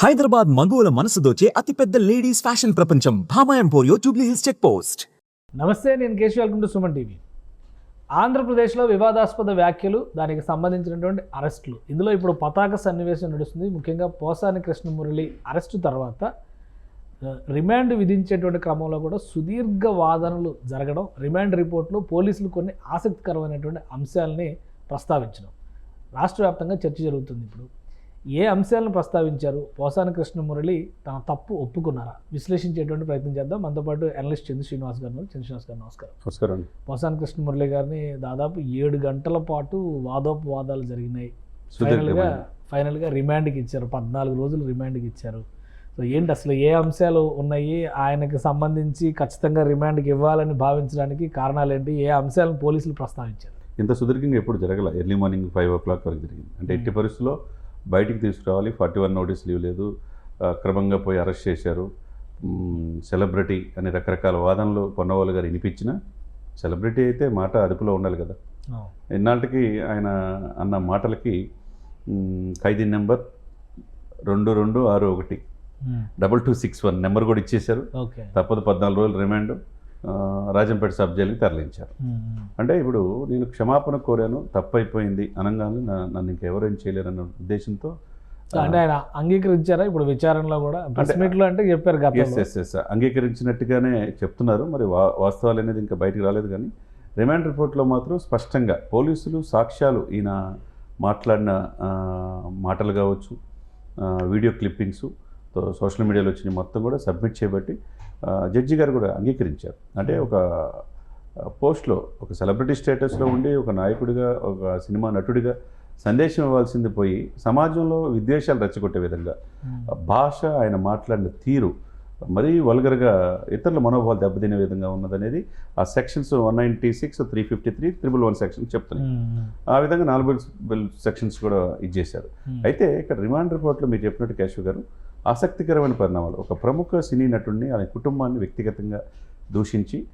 హైదరాబాద్ మగువుల మనసు దోచే అతిపెద్ద ladies fashion ప్రపంచం. Bhama emporio Jubilee Hills check post. నమస్తే నేను Keshav. Welcome to Suman TV. ఆంధ్రప్రదేశ్లో వివాదాస్పద వ్యాఖ్యలు దానికి సంబంధించినటువంటి అరెస్టులు. ఇందులో ఇప్పుడు పతాక సన్నివేశం నడుస్తుంది. ముఖ్యంగా పోసాని కృష్ణమురళి అరెస్టు తర్వాత రిమాండ్ విధించేటువంటి క్రమంలో కూడా సుదీర్ఘ వాదనలు జరగడం రిమాండ్ రిపోర్ట్లో పోలీసులు కొన్ని ఆసక్తికరమైనటువంటి అంశాలని ప్రస్తావించడం. రాష్ట్ర వ్యాప్తంగా చర్చ జరుగుతుంది ఇప్పుడు. ఏ అంశాలను ప్రస్తావించారు? పోసాని కృష్ణమురళి తన తప్పు ఒప్పుకున్నారా? విశ్లేషించేటువంటి ప్రయత్నం చేద్దాం. మనతో పాటు అనలిస్ట్ చంద్ర శ్రీనివాస్ గారు. చంద్ర శ్రీనివాస్ గారు నమస్కారం. నమస్కారం పోసాని కృష్ణమురళి గారిని దాదాపు ఏడు గంటల పాటు వాదోపవాదాలు జరిగినాయి. ఫైనల్గా. ఫైనల్గా రిమాండ్కి ఇచ్చారు. పద్నాలుగు రోజులు రిమాండ్కి ఇచ్చారు. సో ఏంటి అసలు ఏ అంశాలు ఉన్నాయి? ఆయనకి సంబంధించి ఖచ్చితంగా రిమాండ్కి ఇవ్వాలని భావించడానికి కారణాలు ఏంటి ఏ అంశాలను పోలీసులు ప్రస్తావించారు? ఇంత సుదీర్ఘంగా ఎప్పుడు జరగల? Early morning five o'clock వరకు జరిగింది. అంటే ఎట్టి పరిస్థితుల్లో బయటికి తీసుకురావాలి. ఫార్టీ వన్ నోటీస్ లీవ్ లేదు. క్రమంగా పోయి అరెస్ట్ చేశారు. సెలబ్రిటీ అని రకరకాల వాదనలు పొన్నవాళ్ళు గారు వినిపించిన సెలబ్రిటీ అయితే మాట అదుపులో ఉండాలి కదా. ఇన్నాళ్ళకి ఆయన అన్న మాటలకి ఖైదీ నెంబర్ రెండు రెండు ఆరు ఒకటి. Double two six one number కూడా ఇచ్చేశారు. తప్పదు పద్నాలుగు రోజులు రిమాండ్. రాజంపేట సబ్ జైలుకి తరలించారు. అంటే ఇప్పుడు నేను క్షమాపణ కోరాను తప్పైపోయింది అనగానే నన్ను ఇంకెవరేం చేయలేరన్న ఉద్దేశంతో అంటే ఆయన అంగీకరించారా? ఇప్పుడు విచారణలో కూడా మీట్లో అంటే చెప్పారు ఎస్ గతంలో ఎస్ ఎస్ అంగీకరించినట్టుగానే చెప్తున్నారు మరి వా వాస్తవాలు అనేది ఇంకా బయటికి రాలేదు కానీ రిమాండ్ రిపోర్ట్లో మాత్రం స్పష్టంగా పోలీసులు సాక్ష్యాలు ఈయన మాట్లాడిన మాటలు కావచ్చు వీడియో క్లిప్పింగ్స్ సోషల్ మీడియాలో వచ్చిన మొత్తం కూడా సబ్మిట్ చేయబట్టి జడ్జి గారు కూడా అంగీకరించారు. అంటే ఒక పోస్ట్లో ఒక సెలబ్రిటీ స్టేటస్లో ఉండి ఒక నాయకుడిగా ఒక సినిమా నటుడిగా సందేశం ఇవ్వాల్సింది పోయి సమాజంలో విద్వేషాలు రెచ్చగొట్టే విధంగా భాష ఆయన మాట్లాడిన తీరు మరీ వల్గర్గా ఇతరుల మనోభావాలు దెబ్బతినే విధంగా ఉన్నదనేది ఆ sections one ninety six three fifty three triple one section చెప్తున్నాయి. ఆ విధంగా నాలుగు సెక్షన్స్ కూడా ఇచ్చేశారు. అయితే ఇక్కడ రిమాండ్ రిపోర్ట్లో మీరు చెప్పినట్టు కేశవ్ గారు ఆసక్తికరమైన పరిణామాలు. ఒక ప్రముఖ సినీ నటుడిని ఆయన కుటుంబాన్ని వ్యక్తిగతంగా దూషించి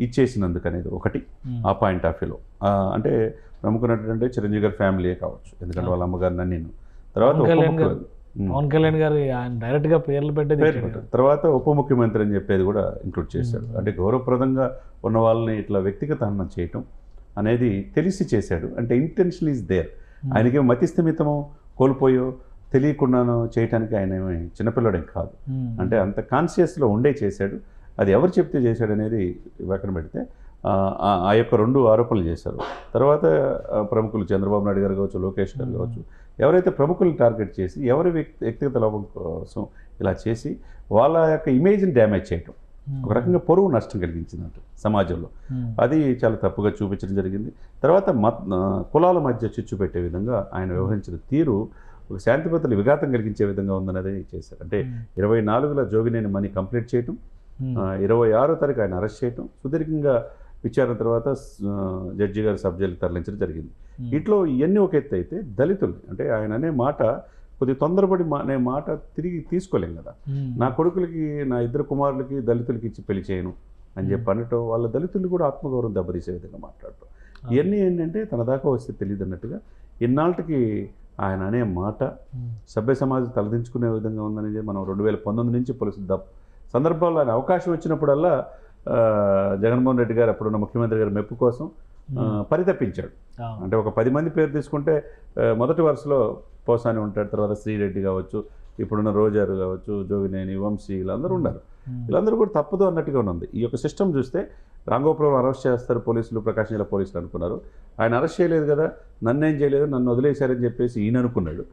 ఇచ్చేసినందుకు అనేది ఒకటి ఆ పాయింట్ ఆఫ్ వ్యూలో. అంటే ప్రముఖ నటుడు అంటే చిరంజీవి గారి ఫ్యామిలీయే కావచ్చు. ఎందుకంటే వాళ్ళ అమ్మగారిని నేను. తర్వాత పవన్ కళ్యాణ్ గారు. ఆయన డైరెక్ట్గా పేర్లు పెట్టేది. పెట్టారు. తర్వాత ఉప ముఖ్యమంత్రి అని చెప్పేది కూడా ఇంక్లూడ్ చేశాడు. అంటే గౌరవప్రదంగా ఉన్న వాళ్ళని ఇట్లా వ్యక్తిగత హననం చేయటం అనేది తెలిసి చేశాడు. అంటే ఇంటెన్షన్ ఈజ్ దేర్. ఆయనకి మతిస్థిమితమో కోల్పోయో తెలియకుండానో చేయటానికి ఆయన ఏమీ చిన్నపిల్లడేం కాదు. అంటే అంత కాన్షియస్లో ఉండే చేశాడు. అది ఎవరు చెప్తే చేశాడు అనేది పక్కన పెడితే ఆ, యొక్క రెండు ఆరోపణలు చేశారు. తర్వాత ప్రముఖులు చంద్రబాబు నాయుడు గారు కావచ్చు లోకేష్ గారు కావచ్చు ఎవరైతే ప్రముఖులను టార్గెట్ చేసి ఎవరి వ్యక్తి వ్యక్తిగత లాభం కోసం ఇలా చేసి వాళ్ళ యొక్క ఇమేజ్ని డ్యామేజ్ చేయటం. ఒక రకంగా పొరుగు నష్టం కలిగించినట్టు సమాజంలో. అది చాలా తప్పుగా చూపించడం జరిగింది. తర్వాత మత్ కులాల మధ్య చిచ్చు పెట్టే విధంగా ఆయన వ్యవహరించిన తీరు ఒక శాంతి భద్రతలు విఘాతం కలిగించే విధంగా ఉందనేది చేశారు. అంటే. ఇరవై నాలుగులో జోగినేని మనీ కంప్లీట్ చేయటం ఇరవై ఆరో తారీఖు ఆయన అరెస్ట్ చేయటం సుదీర్ఘంగా విచారణ తర్వాత జడ్జి గారు సబ్ జైలుకి తరలించడం జరిగింది. ఇట్లో ఇవన్నీ ఒక ఎత్తు అయితే దళితులు అంటే ఆయన అనే మాట కొద్ది తొందరపడి అనే మాట తిరిగి తీసుకోలేం కదా. నా కొడుకులకి నా ఇద్దరు కుమారులకి దళితులకి ఇచ్చి పెళ్ళి చేయను అని చెప్పి అనటం వాళ్ళ దళితులు కూడా ఆత్మగౌరవం దెబ్బతీసే విధంగా మాట్లాడటం. ఇవన్నీ ఏంటంటే తన దాకా వస్తే తెలియదు అన్నట్టుగా ఇన్నాళ్ళకి ఆయన అనే మాట. సభ్య సమాజం తలదించుకునే విధంగా ఉందనేది మనం రెండు వేల పంతొమ్మిది నుంచి పోలీసు ద సందర్భాల్లో ఆయన అవకాశం వచ్చినప్పుడల్లా జగన్మోహన్ రెడ్డి గారు అప్పుడున్న ముఖ్యమంత్రి గారి మెప్పు కోసం. పరితపించాడు. అంటే ఒక పది మంది పేరు తీసుకుంటే మొదటి వరుసలో పోసాని ఉంటాడు తర్వాత శ్రీరెడ్డి కావచ్చు ఇప్పుడున్న రోజారు కావచ్చు జోగినేని వంశీ వీళ్ళందరూ ఉన్నారు. వీళ్ళందరూ కూడా తప్పదు అన్నట్టుగా ఉంది ఈ యొక్క సిస్టమ్ చూస్తే రాంగోపురం అరెస్ట్ చేస్తారు పోలీసులు ప్రకాశం జిల్లా పోలీసులు అనుకున్నారు. ఆయన అరెస్ట్ చేయలేదు కదా నన్నేం చేయలేదు నన్ను వదిలేశారని చెప్పేసి ఈయన అనుకున్నాడు.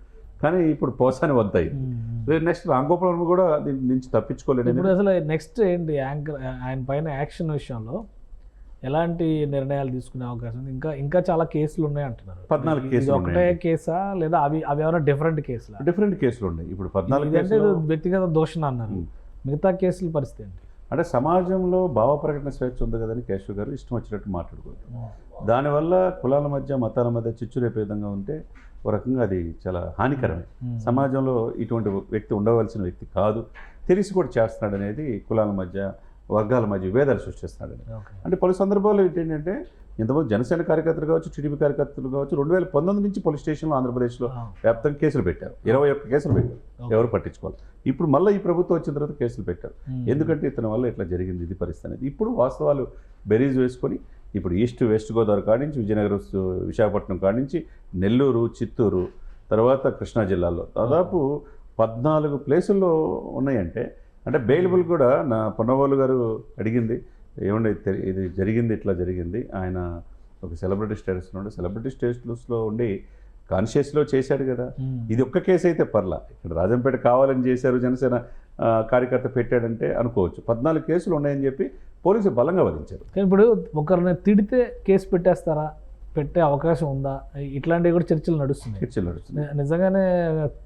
కానీ ఇప్పుడు పోసాని వద్దాయి మ్మ్. నెక్స్ట్ రాంగోపురం కూడా దీని నుంచి తప్పించుకోలేడు ఇప్పుడు అసలు నెక్స్ట్ ఏంటి యాంకర్ ఆయన పైన యాక్షన్ విషయంలో ఎలాంటి నిర్ణయాలు తీసుకునే అవకాశం ఇంకా ఇంకా చాలా కేసులు ఉన్నాయి అంటున్నారు. పద్నాలుగు కేసులు ఒకటే. కేసా లేదా అవి అవి ఏమైనా డిఫరెంట్ కేసులా? డిఫరెంట్ కేసులు ఉన్నాయి. ఇప్పుడు పద్నాలుగు వ్యక్తిగత దోషణ అన్నారు. మ్మ్. మిగతా కేసుల పరిస్థితి ఏంటి? అంటే సమాజంలో భావ ప్రకటన స్వేచ్ఛ ఉంది కదని కేశవ్ గారు ఇష్టం వచ్చినట్టు మాట్లాడుకోవద్దు. దానివల్ల కులాల మధ్య మతాల మధ్య చిచ్చు రేపే విధంగా ఉంటే ఒక రకంగా అది చాలా హానికరమే. సమాజంలో ఇటువంటి వ్యక్తి ఉండవలసిన వ్యక్తి కాదు. తెలిసి కూడా చేస్తున్నాడు అనేది కులాల మధ్య వర్గాల మధ్య విభేదాలు సృష్టిస్తున్నాడు. అంటే పలు సందర్భాల్లో ఏంటంటే ఇంతకుముందు జనసేన కార్యకర్తలు కావచ్చు టీడీపీ కార్యకర్తలు కావచ్చు రెండు వేల పంతొమ్మిది నుంచి పోలీస్ స్టేషన్లో ఆంధ్రప్రదేశ్లో వ్యాప్తంగా కేసులు పెట్టారు. ఇరవై ఒక్క కేసులు పెట్టారు. ఎవరు పట్టించుకోవాలి? ఇప్పుడు మళ్ళీ ఈ ప్రభుత్వం వచ్చిన తర్వాత కేసులు పెట్టారు. ఎందుకంటే ఇతని వల్ల ఇట్లా జరిగింది ఇది పరిస్థితి అనేది. ఇప్పుడు వాస్తవాలు బెరీజ్ వేసుకొని ఇప్పుడు ఈస్ట్ వెస్ట్ గోదావరి కాడి నుంచి విజయనగరం విశాఖపట్నం కాడి నుంచి నెల్లూరు చిత్తూరు తర్వాత కృష్ణా జిల్లాలో దాదాపు పద్నాలుగు ప్లేసుల్లో ఉన్నాయంటే అంటే బెయిలబుల్ కూడా నా పొన్నవాళ్ళు గారు అడిగింది. ఏమండి ఇది జరిగింది ఇట్లా జరిగింది. ఆయన ఒక సెలబ్రిటీ స్టేటస్ ఉండి సెలబ్రిటీ స్టేటస్లో ఉండి కాన్షియస్లో చేశాడు కదా. ఇది ఒక్క కేసు అయితే పర్లా. ఇక్కడ రాజంపేట కావాలని చేశారు జనసేన కార్యకర్త పెట్టాడంటే అనుకోవచ్చు. పద్నాలుగు కేసులు ఉన్నాయని చెప్పి పోలీసులు బలంగా వధించారు. కానీ ఇప్పుడు ఒకరిని తిడితే కేసు పెట్టేస్తారా? పెట్టే అవకాశం ఉందా? ఇట్లాంటివి కూడా చర్చలు నడుస్తున్నాయి. చర్చలు నడుస్తున్నాయి. నిజంగానే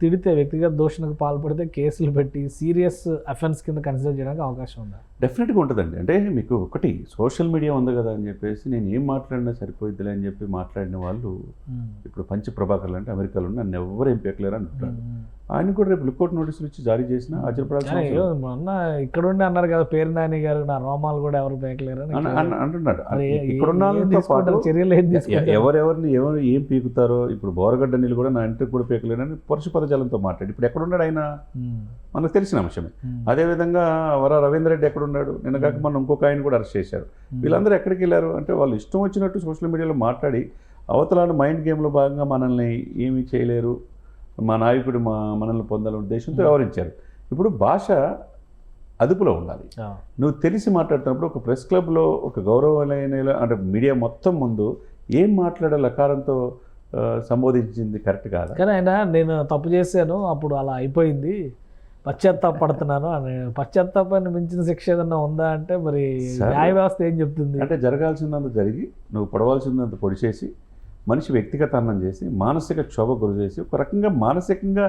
తిడితే వ్యక్తిగత దోషణకు పాల్పడితే కేసులు పెట్టి సీరియస్ అఫెన్స్ కింద కన్సిడర్ చేయడానికి అవకాశం ఉందా? డెఫినెట్గా ఉంటుందండి. అంటే మీకు ఒకటి సోషల్ మీడియా ఉంది కదా అని చెప్పేసి నేను ఏం మాట్లాడినా సరిపోయిద్దిలే అని చెప్పి మాట్లాడిన వాళ్ళు. ఇప్పుడు పంచ ప్రభాకర్లు అంటే అమెరికాలో ఉన్న నన్ను ఎవరు ఏం పెక్కలేరు అంటున్నారు. ఉమ్. ఆయన కూడా రేపు లుకౌట్ నోటీసులు ఇచ్చి జారీ చేసిన ఆశ్చర్యపడాల్సిన మొన్న ఇక్కడ ఉండి అన్నారు కదా పేరు నాని గారు నా రోమాలు కూడా ఎవరు పేకలేరు అంటున్నాడు. ఇక్కడున్న చర్యలు ఏం? ఎవరెవరిని ఎవరు ఏం పీకుతారో ఇప్పుడు బోరగడ్డ నీళ్ళు కూడా నా ఇంటికి కూడా పీకలేనని పరుషు పదజాలంతో మాట్లాడి ఇప్పుడు ఎక్కడున్నాడు ఆయన. మనకు తెలిసిన అంశమే. అదేవిధంగా వర రవీంద్ర రెడ్డి ఎక్కడున్నాడు? నిన్న కాక మనం ఇంకొక ఆయన కూడా అరెస్ట్ చేశారు. వీళ్ళందరూ ఎక్కడికి వెళ్ళారు? అంటే వాళ్ళు ఇష్టం వచ్చినట్టు సోషల్ మీడియాలో మాట్లాడి అవతలాలు మైండ్ గేమ్లో భాగంగా మనల్ని ఏమీ చేయలేరు. మా నాయకుడు మా మనల్ని పొందాలనే ఉద్దేశంతో వ్యవహరించారు. ఇప్పుడు భాష అదుపులో ఉండాలి. నువ్వు తెలిసి మాట్లాడుతున్నప్పుడు ఒక ప్రెస్ క్లబ్లో ఒక గౌరవమైన అంటే మీడియా మొత్తం ముందు ఏం మాట్లాడాలి అకారంతో ఆ, సంబోధించింది కరెక్ట్ కాదా? కానీ ఆయన నేను తప్పు చేశాను అప్పుడు అలా అయిపోయింది. పశ్చాత్తాపడుతున్నాను అని. పశ్చాత్తాపాన్ని మించిన శిక్ష ఏదన్నా ఉందా అంటే మరి. న్యాయ వ్యవస్థ ఏం చెప్తుంది? అంటే జరగాల్సిందంత జరిగి నువ్వు పొడవాల్సిందంత పొడి చేసి మనిషి వ్యక్తిగత అన్నం చేసి మానసిక క్షోభ గురి చేసి ఒక రకంగా మానసికంగా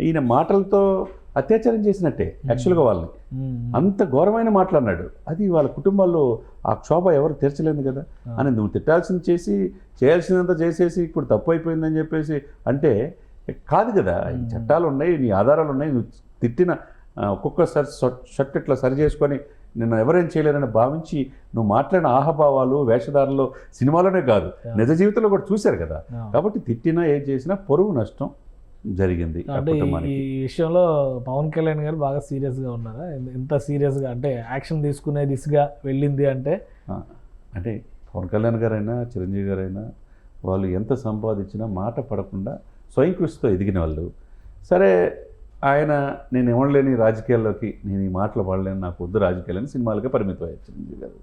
ఈయన మాటలతో అత్యాచారం చేసినట్టే యాక్చువల్గా వాళ్ళని. అంత ఘోరమైన మాట్లాడినాడు అది వాళ్ళ కుటుంబాల్లో ఆ క్షోభ ఎవరు తీర్చలేదు కదా. అని నువ్వు తిట్టాల్సింది చేసి చేయాల్సినంత చేసేసి ఇప్పుడు తప్పు అయిపోయిందని చెప్పేసి అంటే కాదు కదా. ఈ చట్టాలు ఉన్నాయి నీ ఆధారాలు ఉన్నాయి నువ్వు తిట్టిన ఒక్కొక్కసారి షర్ట్ ఇట్లా సరి చేసుకొని నిన్ను ఎవరేం చేయలేరని భావించి నువ్వు మాట్లాడిన ఆహభావాలు వేషధారణలో సినిమాలోనే కాదు నిజ జీవితంలో కూడా చూశారు కదా. కాబట్టి తిట్టినా ఏం చేసినా పొరుగు నష్టం జరిగింది అంటే ఈ- విషయంలో పవన్ కళ్యాణ్ గారు బాగా సీరియస్గా ఉన్నారా? ఇంత సీరియస్గా? అంటే యాక్షన్ తీసుకునే దిశగా వెళ్ళింది అంటే? అంటే పవన్ కళ్యాణ్ గారైనా చిరంజీవి గారైనా వాళ్ళు ఎంత సంపాదించినా మాట పడకుండా స్వయం కృషితో ఎదిగిన వాళ్ళు. సరే ఆయన నేను ఇవ్వలేని రాజకీయాల్లోకి నేను ఈ మాటలు పడలేను నాకు వద్దు రాజకీయాలని సినిమాలకే పరిమితం అయ్యారు చిరంజీవి గారు.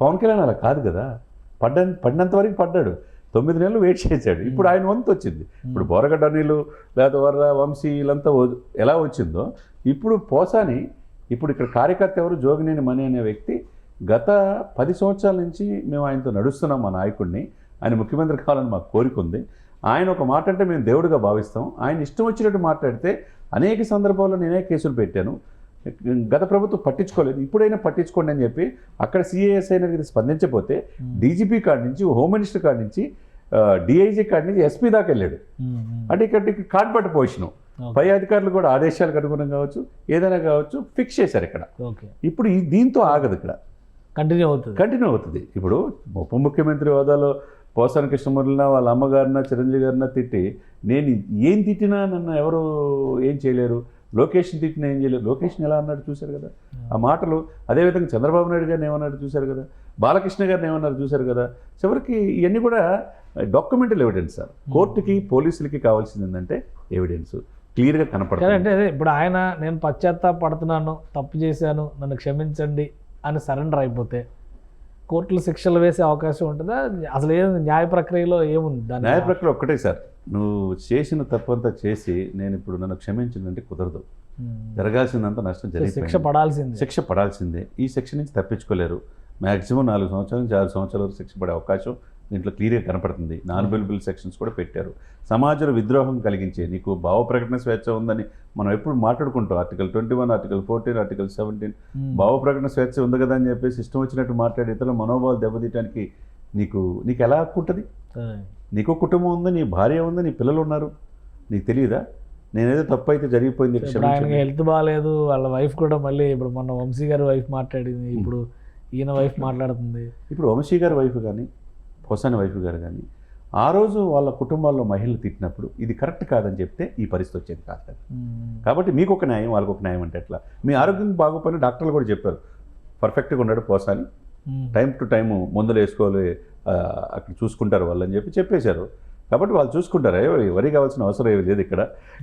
పవన్ కళ్యాణ్ అలా కాదు కదా. పడ్డ పడినంత వరకు పడ్డాడు. తొమ్మిది నెలలు వెయిట్ చేశాడు. ఇప్పుడు ఆయన వంతు వచ్చింది. ఇప్పుడు బోరగడ్డ నీళ్ళు లేదా వర్ర వంశీ వీళ్ళంతా ఎలా వచ్చిందో ఇప్పుడు పోసాని ఇప్పుడు ఇక్కడ కార్యకర్త ఎవరు? జోగినేని మణి అనే వ్యక్తి గత పది సంవత్సరాల నుంచి మేము ఆయనతో నడుస్తున్నాం మా నాయకుడిని. ఆయన ముఖ్యమంత్రి కావాలని మాకు కోరిక ఉంది. ఆయన ఒక మాట అంటే మేము దేవుడిగా భావిస్తాం. ఆయన ఇష్టం వచ్చినట్టు మాట్లాడితే అనేక సందర్భాల్లో నేనే కేసులు పెట్టాను. గత ప్రభుత్వం పట్టించుకోలేదు. ఇప్పుడైనా పట్టించుకోండి అని చెప్పి అక్కడ సిఏఎస్ అయిన స్పందించకపోతే డీజీపీ కాడి నుంచి హోమ్ మినిస్టర్ కాడి నుంచి డిఐజీ కాడి నుంచి ఎస్పీ దాకా వెళ్ళాడు. అంటే ఇక్కడ కార్డ్ పట్టు పొజిషను ఓకే. పై అధికారులు కూడా ఆదేశాలకు అనుగుణం కావచ్చు ఏదైనా కావచ్చు ఫిక్స్ చేశారు ఇక్కడ. ఇప్పుడు దీంతో ఆగదు ఇక్కడ. కంటిన్యూ అవుతుంది. కంటిన్యూ అవుతుంది. ఇప్పుడు ఉప ముఖ్యమంత్రి హోదాలో పోసాని కృష్ణమురళిన వాళ్ళ అమ్మగారిన చిరంజీవి గారిన తిట్టి నేను ఏం తిట్టినా నన్ను ఎవరు ఏం చేయలేరు? లోకేష్ని తిట్టినా ఏం చేయలేరు? లోకేష్ని ఎలా అన్నాడు చూశారు కదా? ఆ మాటలు అదేవిధంగా చంద్రబాబు నాయుడు గారిని ఏమన్నాడు చూశారు కదా? బాలకృష్ణ గారిని ఏమన్నారు చూశారు కదా? చివరికి ఇవన్నీ కూడా డాక్యుమెంటల్ ఎవిడెన్స్ సార్. కోర్టుకి పోలీసులకి కావాల్సింది ఏంటంటే ఎవిడెన్స్. క్లియర్గా కానీ కనపడుతుంది అంటే అదే ఇప్పుడు ఆయన నేను పశ్చాత్తాపడుతున్నాను తప్పు చేశాను నన్ను క్షమించండి అని సరెండర్ అయిపోతే కోర్టులు శిక్షలు వేసే అవకాశం ఉంటుందా? అసలు ఏం న్యాయ ప్రక్రియలో ఏముంది దాని న్యాయ ప్రక్రియ ఒక్కటే సార్. నువ్వు చేసిన తప్పంతా చేసి నేను ఇప్పుడు నన్ను క్షమించిందంటే కుదరదు. జరగాల్సిందంతా నష్టం శిక్ష జరిగిపోయింది. పడాల్సిందే. శిక్ష పడాల్సిందే. ఈ శిక్ష నుంచి తప్పించుకోలేరు. మ్యాక్సిమం నాలుగు సంవత్సరాల నుంచి ఆరు సంవత్సరాల వరకు శిక్ష పడే అవకాశం దీంట్లో క్లియర్గా కనపడుతుంది. నాన్ బిల్ సెక్షన్స్ కూడా పెట్టారు. సమాజంలో విద్రోహం కలిగించే నీకు భావ ప్రకటన స్వేచ్ఛ ఉందని మనం ఎప్పుడు మాట్లాడుకుంటాం. Article twenty one article fourteen article seventeen. భావ ప్రకటన స్వేచ్ఛ ఉంది కదా అని చెప్పేసి ఇష్టం వచ్చినట్టు మాట్లాడి ఇతరుల మనోభావాలు దెబ్బతీయడానికి నీకు నీకు ఎలా హక్కు ఉంటుంది? సరే. నీకు కుటుంబం ఉంది నీ భార్య ఉంది నీ పిల్లలు ఉన్నారు. నీకు తెలియదా? నేనేదో తప్పు అయితే జరిగిపోయింది. ఆయనకి హెల్త్ బాగాలేదు వాళ్ళ వైఫ్ కూడా మళ్ళీ ఇప్పుడు మొన్న వంశీ గారి వైఫ్ మాట్లాడింది. ఇప్పుడు ఈయన వైఫ్ మాట్లాడుతుంది. ఇప్పుడు వంశీ గారి వైఫ్ కానీ పోసాని వైఫ్ గారు కానీ ఆ రోజు వాళ్ళ కుటుంబాల్లో మహిళలు తిట్టినప్పుడు ఇది కరెక్ట్ కాదని చెప్తే ఈ పరిస్థితి వచ్చేది కాదు కదా. కాబట్టి మీకు ఒక న్యాయం వాళ్ళకి ఒక న్యాయం అంటే ఎట్లా? మీ ఆరోగ్యం బాగోపోయినా డాక్టర్లు కూడా చెప్పారు పర్ఫెక్ట్గా ఉన్నాడు పోసాని. టైం టు టైం మందులు వేసుకోవాలి అక్కడ చూసుకుంటారు వాళ్ళు అని చెప్పి చెప్పేశారు. కాబట్టి వాళ్ళు చూసుకుంటారు వరి కావాల్సిన అవసరం ఏమి లేదు ఇక్కడ.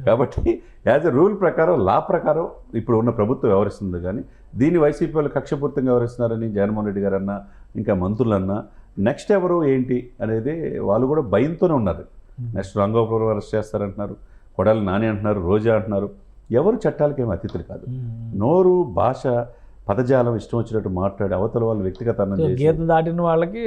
కాబట్టి యాజ్ ఎ రూల్ ప్రకారం లా ప్రకారం ఇప్పుడు ఉన్న ప్రభుత్వం వ్యవహరిస్తుంది కానీ దీన్ని వైసీపీ వాళ్ళు కక్షపూర్తంగా వ్యవహరిస్తున్నారని జగన్మోహన్ రెడ్డి గారు అన్నా ఇంకా మంత్రులన్నా నెక్స్ట్ ఎవరు ఏంటి అనేది వాళ్ళు కూడా భయంతోనే ఉన్నారు. నెక్స్ట్ రంగోపురం అరెస్ట్ చేస్తారంటున్నారు కొడాలి నాని అంటున్నారు రోజా అంటున్నారు. ఎవరు చట్టాలకి ఏమి అతిథులు కాదు. మ్మ్. నోరు భాష పదజాలం ఇష్టం వచ్చినట్టు మాట్లాడి అవతల వాళ్ళు చేసి గీత దాటిన వాళ్ళకి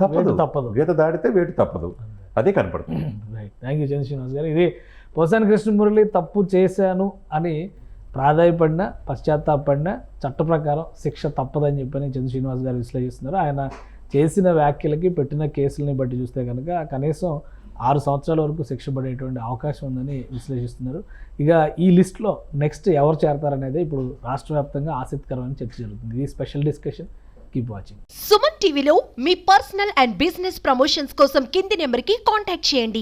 తప్పదు. తప్పదు. గీత దాడితే వేటు తప్పదు. అదే కనపడుతుంది. Right thank you Chandra Srinivas garu. ఇది పోసాని కృష్ణమురళి తప్పు చేశాను అని ప్రాధాయపడిన పశ్చాత్తాపడిన చట్ట ప్రకారం శిక్ష తప్పదని చెప్పని చంద్ర శ్రీనివాస్ గారు విశ్లేషిస్తున్నారు. ఆయన చేసిన వ్యాఖ్యలకి పెట్టిన కేసులని బట్టి చూస్తే కనుక కనీసం ఆరు సంవత్సరాల వరకు శిక్ష పడేటువంటి అవకాశం ఉందని విశ్లేషిస్తున్నారు. ఇక ఈ లిస్ట్లో నెక్స్ట్ ఎవరు చేరతారనేది ఇప్పుడు రాష్ట్ర వ్యాప్తంగా ఆసక్తికరమైన చర్చ జరుగుతుంది. ఇది special discussion. Keep watching. Suman టీవీలో మీ పర్సనల్ అండ్ బిజినెస్ ప్రమోషన్స్ కోసం కింది నెంబర్కి కాంటాక్ట్ చేయండి.